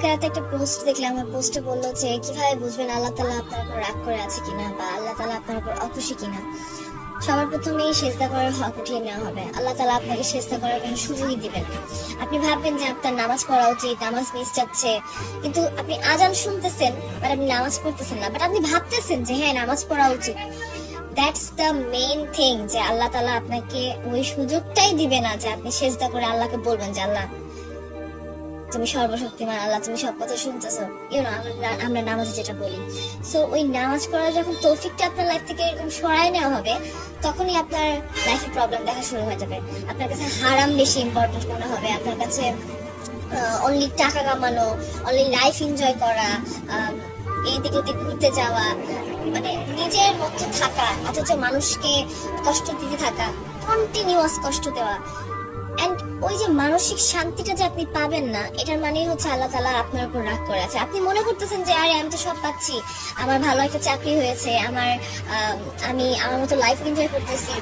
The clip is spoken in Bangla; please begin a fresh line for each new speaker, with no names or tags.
কালকে রাতে একটা পোস্ট দেখলাম পোস্টে বলল যে, কীভাবে বুঝবেন আল্লাহ তালা আপনার উপর রাগ করে আছে কিনা বা আল্লাহ তালা আপনার উপর অখুশি কিনা? সবার প্রথমেই সেজদা করার হক উঠিয়ে নেওয়া হবে। আল্লাহ তালা আপনাকে সেজদা করার কোনো সুযোগই দিবেন আপনি ভাববেন যে আপনার নামাজ পড়া উচিত, নামাজ মিস যাচ্ছে। কিন্তু আপনি আজান শুনতেছেন বাট আপনি নামাজ পড়তেছেন না। বাট আপনি ভাবতেছেন যে হ্যাঁ নামাজ পড়া উচিত। দ্যাটস দ্য মেইন থিং যে আল্লাহ তালা আপনাকে ওই সুযোগটাই দিবে না যে আপনি সেজদা করে আল্লাহকে বলবেন যে, আল্লাহ তুমি সর্বশক্তিমান আল্লাহ, তুমি সব কথা শুনতেছো। ইউ নো আমরা নামাজে যেটা বলি। সো ওই নামাজ পড়ার যখন তৌফিকটা আপনার লাইফ থেকে এরকম সরাই নেওয়া হবে, তখনই আপনার লাইফে প্রবলেম দেখা শুরু হয়ে যাবে। আপনার কাছে হারাম বেশি ইম্পর্টেন্ট মনে হবে। আপনার কাছে অনলি টাকা কামানো অনলি লাইফ এনজয় করা এইদিকে ওদিক ঘুরতে যাওয়া মানে নিজের মধ্যে থাকা, অথচ মানুষকে কষ্ট দিতে থাকা কন্টিনিউয়াস কষ্ট দেওয়া এন্ড ওই যে মানসিক শান্তিটা যে আপনি পাবেন না, এটার মানেই হচ্ছে আল্লাহ তালা আপনার উপর রাগ করে আছে। আপনি মনে করতেছেন যে, আরে, আমি তো সব পাচ্ছি। আমার ভালো একটা চাকরি হয়েছে, আমার আমি আমার মতো লাইফ এনজয় করতেছি।